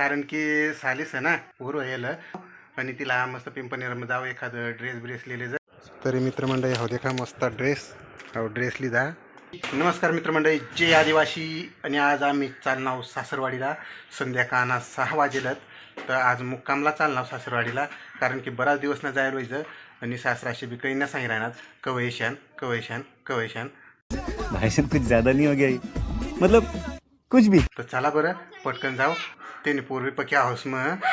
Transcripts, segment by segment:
कारण की सालीस आहे ना उरू येलं आणि तिला मस्त पिंपणीवर जाऊ एखादं ड्रेस ब्रेस लिहिले जा तरी मित्रमंडळी हो देखा मस्त ड्रेस हो ड्रेस लिदा नमस्कार मित्रमंडळी जय आदिवासी. आणि आज आम्ही चालणार सासरवाडीला. संध्याकाळना सहा वाजेलात. तर आज मुक्कामला चालणार सासरवाडीला. कारण की बराच दिवस ना जायला व्हायचं. आणि सासराशी बी काही ना सांग राहणार कवयशान कवयशान कवयशान. साहब कुछ ज्यादा नहीं हो गया? मतलब कुछ भी। तर चला बरं पटकन जाऊ. त्याने पूर्वी पक्की हाऊस मग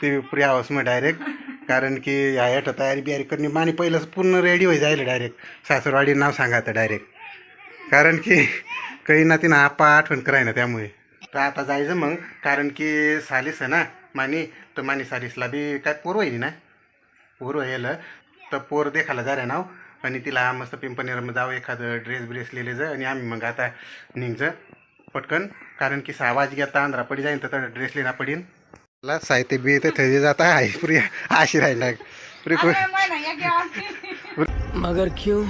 ते पुरी हाऊस मग डायरेक्ट कारण की ह्या याट तयारी बियारी करणे माने पहिलंच पूर्ण रेडी होई जायला डायरेक्ट सासरवाडी नाव सांगा आता डायरेक्ट कारण की काही ना तिनं आपा आठवण कराय ना त्यामुळे तर आता जायचं मग कारण की सालीस आहे ना मानी तर मानी सालीसला बी काय पोर होईल ना पोर व्हायला तर पोर देखायला जा रे नाव आणि तिला मस्त पिंपणीवर जाऊ एखादं ड्रेस ब्रेस लिहिले जा आणि आम्ही मग आता निघचं पटकन कारण की सहा वाज घ्या आंध्रा पडी जाईन तर ड्रेस लिहिना पडीन. मला साहित्य बी येते थैली जाता आहे पुरी आशी राहिला. पुरी को मगर क्यों?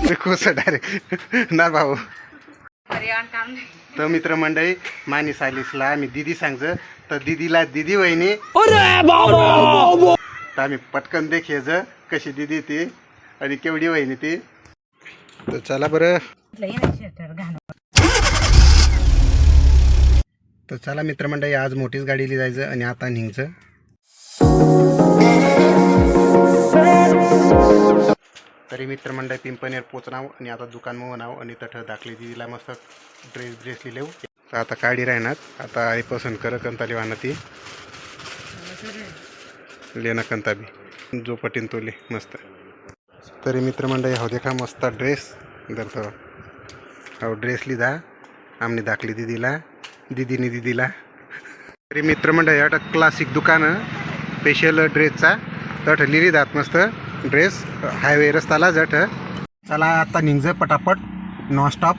पुरी खुश डायरेक्ट. ना भाऊ. तर मित्रमंडळी मानी सालीसला आम्ही दिदी सांगचं तर दिदीला दिदी वहिनी. तर आम्ही पटकन देखेज कशी दिदी ती आणि केवढी वहिनी ती. तर चला बरं. तर चला मित्रमंडळी आज मोठीच गाडीली जायचं आणि आता निघचं तरी मित्रमंडळ पिंपनेर पोचणाव आणि आता दुकान म्हणावं आणि तठ दाखली दिदीला मस्त ड्रेस ड्रेस लिहिलेव तर आता काढी राहणार. आता आई पसंत कर कंताली वाहनं ती लेना कंता बी जो पटीन तोले मस्त. तरी मित्रमंडळी हो देखा मस्त ड्रेस धरतो हो ड्रेस लिदा आमने दाखली दिदीला दिदीने दिदीला. तरी मित्रमंडळी या क्लासिक दुकान स्पेशल ड्रेसचा जठ लिरी दात मस्त ड्रेस हायवे रस्ताला जठ चला आता निघज पटापट नॉनस्टॉप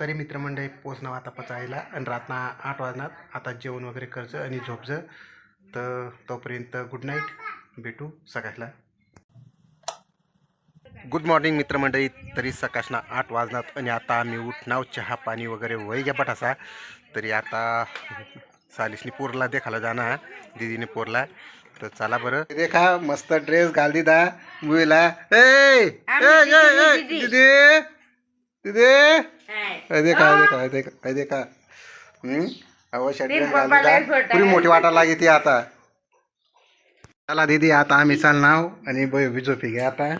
तरी मित्रमंडळी पोचणार आता पचायला आणि रातना आठ वाजणार. आता जेवण वगैरे करचं आणि झोपचं. तर तोपर्यंत गुड नाईट भेटू सकाळला. गुड मॉर्निंग मित्रमंडळी. तरी सकाळना आठ वाजनात आणि आता आम्ही उठणाव चहा पाणी वगैरे वय घ्या बटासा तरी आता सालिसनी पोरला देखाला जाणार दीदीने पोरला. तर चला बरं. देखा मस्त ड्रेस घाल दिदा मुलीला. ए ए, ए, ए, दीदी दीदी. देखा देखा देखा अवश्य ड्रेस घाल दिदा. पुरी मोठी वाटा लागी ती आता. चला दीदी आता आम्ही चालणार आणि बै झोपी घ्या आता.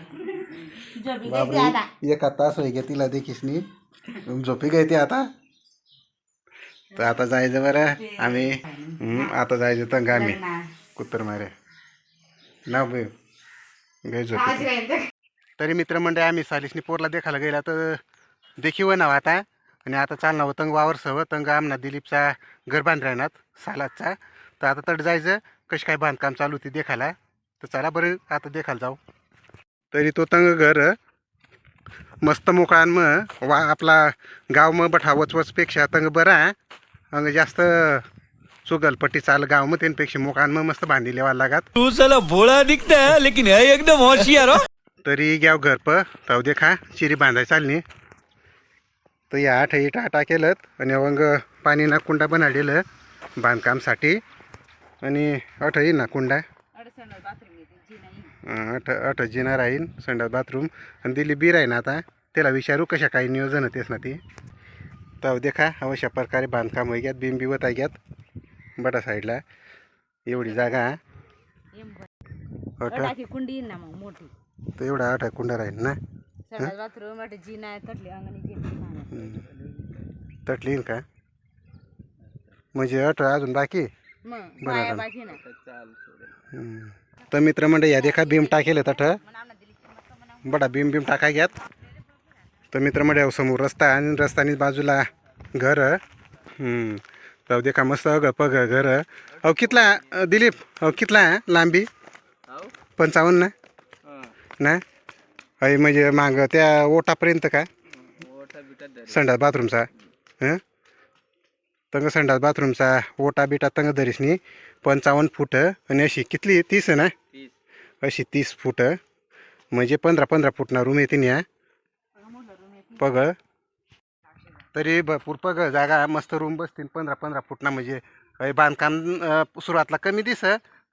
बापरे एका तास होई घ्या तिला देखीसनी झोपी गई ती आता. तर आता जायचं बरं. आम्ही आता जायचं तंग आम्ही. कुत्तर मारे. ना बे. गई झोपी तरी मित्रमंडळ आम्ही सालिसनी पोरला देखायला गेला तर देखीव नाव आता. आणि आता चालणार होतं तंग वावर सव तंग आमना दिलीपचा घर बांध राहणार सालादचा. तर आता तड जायचं. कशी काय बांधकाम चालू होती देखायला. तर चला बरं आता देखायला जाऊ. तरी तो तंग घर मस्त मोकळान मग वा आपला गाव मग बठा वचवचपेक्षा तंग बरा अंग जास्त चुगलपट्टी चाल गाव मग त्यांपेक्षा मोकान मग मस्त बांधी लेवा लागत. तू साला भोळा दिखता है लेकिन है एकदम होशियार हो. तरी घ्याव घर प ताव देखा चिरी बांधाय चालली. तर या आठ इटा आटा केलं आणि अवंग पाणी ना कुंडा बनाडलेलं बांधकामसाठी आणि अठही ना कुंडा. अं, अठ अठ जिना राहीन संडास बाथरूम. आणि दिली बी राहीन आता. त्याला विचारू कशा काही नियोजन होतेस ना ती तर देखा अवश्य प्रकारे बांधकाम होई घ्यात बिंबी वता घ्यात. बटा साईडला. एवढी जागा कुंडी ना मग मोठी. तर एवढा आठ कुंडा राहील ना. बाथरूम तटली का? म्हणजे अठ अजून बाकी? बरं, तर मित्र म्हणजे या देखा भीम टाकेल तठ. बडा भीम भीम टाका घ्यात तर मित्र म्हणजे समोर रस्ता आणि रस्त्याने बाजूला घर. तर देखा मस्त ग पग घर अहो कितला दिलीप अहो कितला लांबी? पंचावन्न ना? ना? अय म्हणजे माग त्या ओटापर्यंत का संडास बाथरूमचा. हं? तंग संडास बाथरूमचा ओटा बिटा तंग धरीसनी पंचावन्न फूट आणि अशी कितली? तीस ना? अशी तीस फूट म्हणजे पंधरा पंधरा फुटना रूम येते या. पग तरी भरपूर पग जागा मस्त रूम बसतील. पंधरा पंधरा फुटना म्हणजे बांधकाम सुरुवातला कमी दिस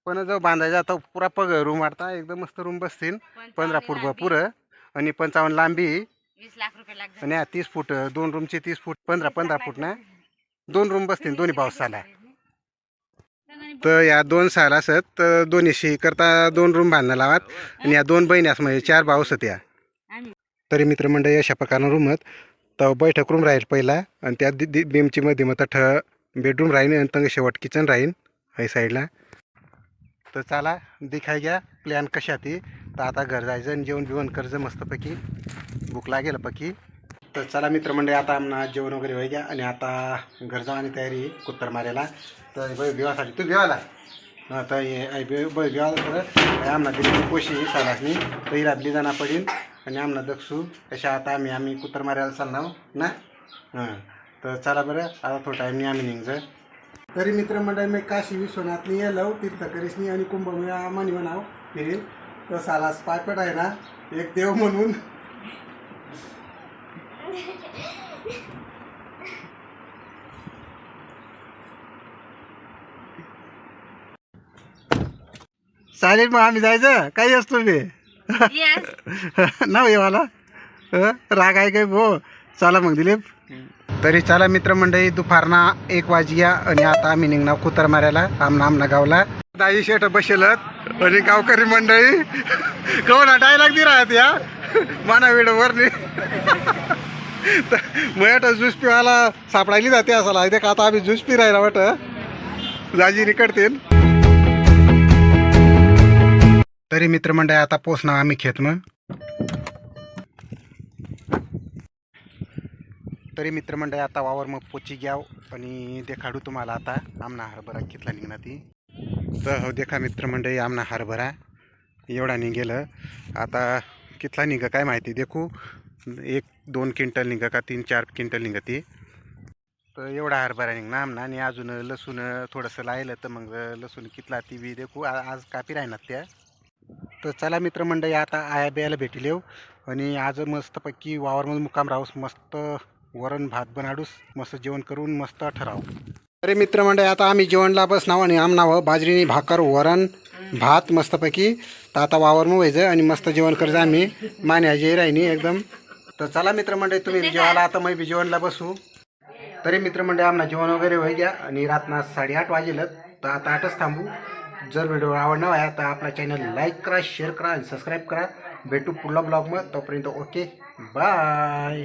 पण जो बांधायचा तो पुरा पग रूम वाटता. एकदम मस्त रूम बसतील. पंधरा फूट भरपूर आणि पंचावन्न लांबी. आणि तीस फूट दोन रूमचे तीस फूट पंधरा पंधरा फूट ना दोन रूम बसतील. दोन्ही पाऊस झाला. तर या दोन साल असत तर दोन्हीशी करता दोन रूम बांधणं लावात. आणि या दोन बहिणी असं म्हणजे चार भाऊ असत या. तरी मित्रमंडळी अशा प्रकारनं रूम आहेत. तर बैठक रूम राहील पहिला आणि त्या दि- बेमची मध्ये मग ठ बेडरूम राहील आणि तंग शेवट किचन राहील ह्या साईडला तर चला दिखाय घ्या प्लॅन कशा ती तर आता घर जायचं आणि जेवण बिवण कर्ज मस्तपैकी. भूक लागेल पकी तर चला मित्रमंडळी आता आम्हाला जेवण वगैरे होई घ्या आणि आता घर जावानी तयारी कुत्तर मारायला. तर बै बिवासाठी तू बिवाला. हां तर हे आई बै बिवाला तर आमना दिली पोशी सालासनी. तर ही राबली जाणार पडेल आणि आमना दक्षू तशा आता आम्ही आम्ही कुत्तर मारायला चालणार ना? हां. तर चला बरं आता थोडा टाईमनी आम्ही निघचं तरी मित्रमंडळ मी काशी विश्वनाथनी येलो तीर्थकरीसनी आणि कुंभमेळा मानी म्हणाव फिरेल तर सालास पायपट आहे ना एक देव म्हणून. चालेल मग आम्ही जायचं. काही असतो मी ना मला? राग आहे काय भो? चला मग दिलीप. तरी चला मित्रमंडळी दुपारना एक वाजया आणि आता आम्ही निघणार कुतर मारायला आमना आमना गावला. दाई शेट बसेलत आणि गावकरी मंडळी. कोण डायलॉग दि राहत या माना वेळेवर मयाट ज्यूस पिवायला सापडायली जाते असाला इथे का आता आम्ही ज्यूस पी राहिला वाट जाजी निकडतील तरी मित्रमंडळी आता पोचणार आम्ही खेत मग. तरी मित्रमंडळी आता वावर मग पोची घ्याव आणि देखाडू तुम्हाला आता. आमना हरभरा कितला निघणार ती. तर हो देखा मित्रमंडळी आमना हरभरा. एवढा निघेलं. आता कितला निघ काय माहिती देखू. एक दोन क्विंटल निघ का तीन चार क्विंटल निघ ती. तर एवढा हरभरा निघणार आमना. आणि अजून लसूण थोडंसं लायलं तर मग लसूण कितला ती बी देखू. आज कापी राहणार त्या. तर चला मित्रमंडळी आता आया बियाला भेटी येऊ आणि आज मस्तपैकी वावरमध्ये मुक्काम राहूस. मस्त वरण भात बनाडूस. मस्त जेवण करून मस्त ठराव. अरे मित्रमंडळी आता आम्ही जेवणला बस नाव आणि आम नाव बाजरीनी भाकर वरण भात मस्तपैकी. तर आता वावरमं व्हायचं आणि मस्त जेवण करायचं आम्ही. मान्या जे राहिनी एकदम. तर चला मित्रमंडळी तुम्ही जेवायला आता मी जेवणला बसू. तरी मित्रमंडळी आम्हाला जेवण वगैरे होई घ्या आणि रातना साडेआठ वाजेलं तर आता आठच थांबू. जर व्हिडिओ आवडणार आहे तर आपला चॅनल लाईक करा शेअर करा आणि सबस्क्राईब करा. भेटू पुढला ब्लॉगमध्ये तोपर्यंत ओके बाय